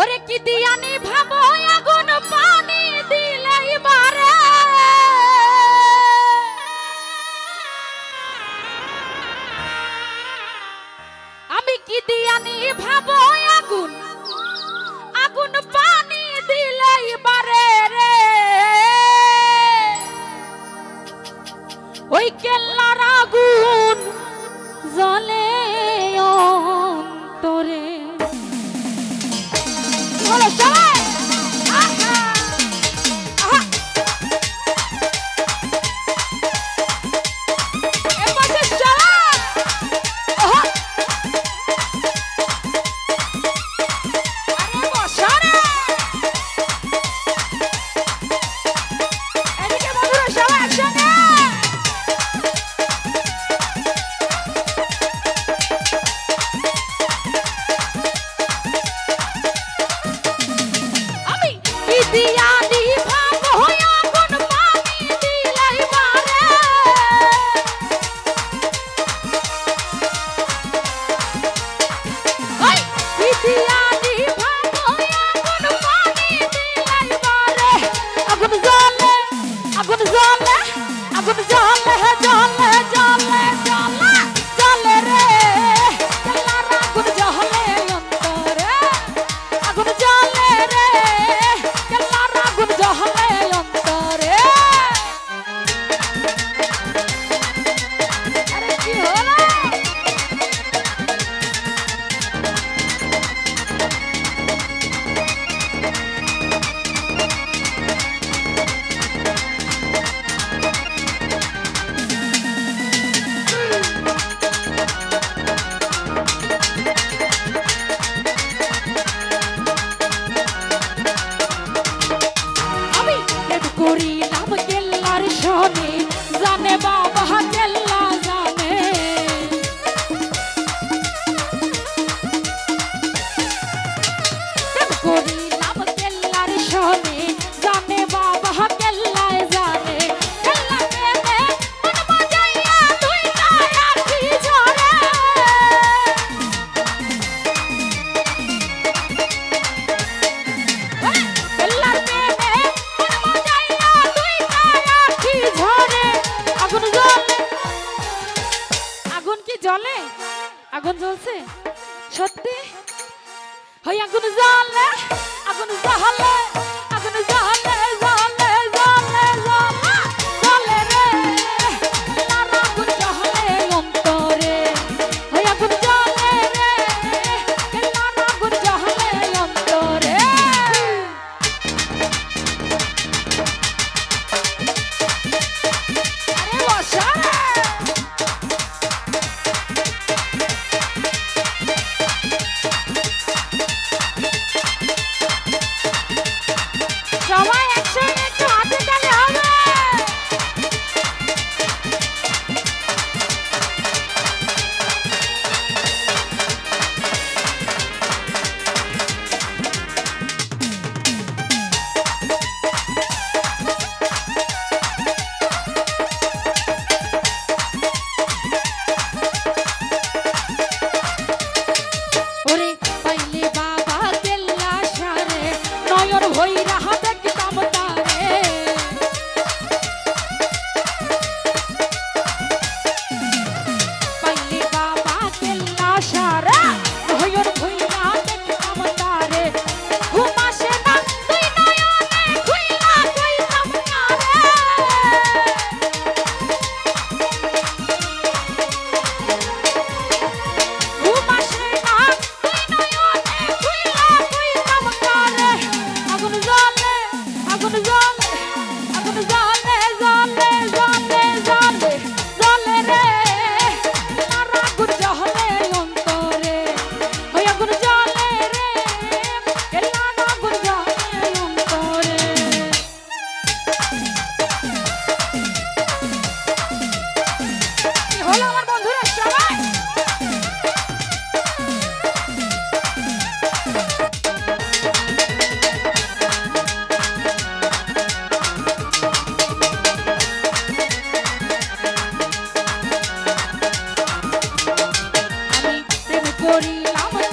ওরে কি দিয়ানি ভাবো, আগুন পানি দিলেই বারে। আমি কি দিয়ানি ভাবো, আগুন আগুন পানি দিলেই বারে রে। ওই কেল্লার আগুন জলে অন্তরে। Alexandre! আগুন জ্বলছে? সত্যি? হয় আগুন জ্বল না মরিলাম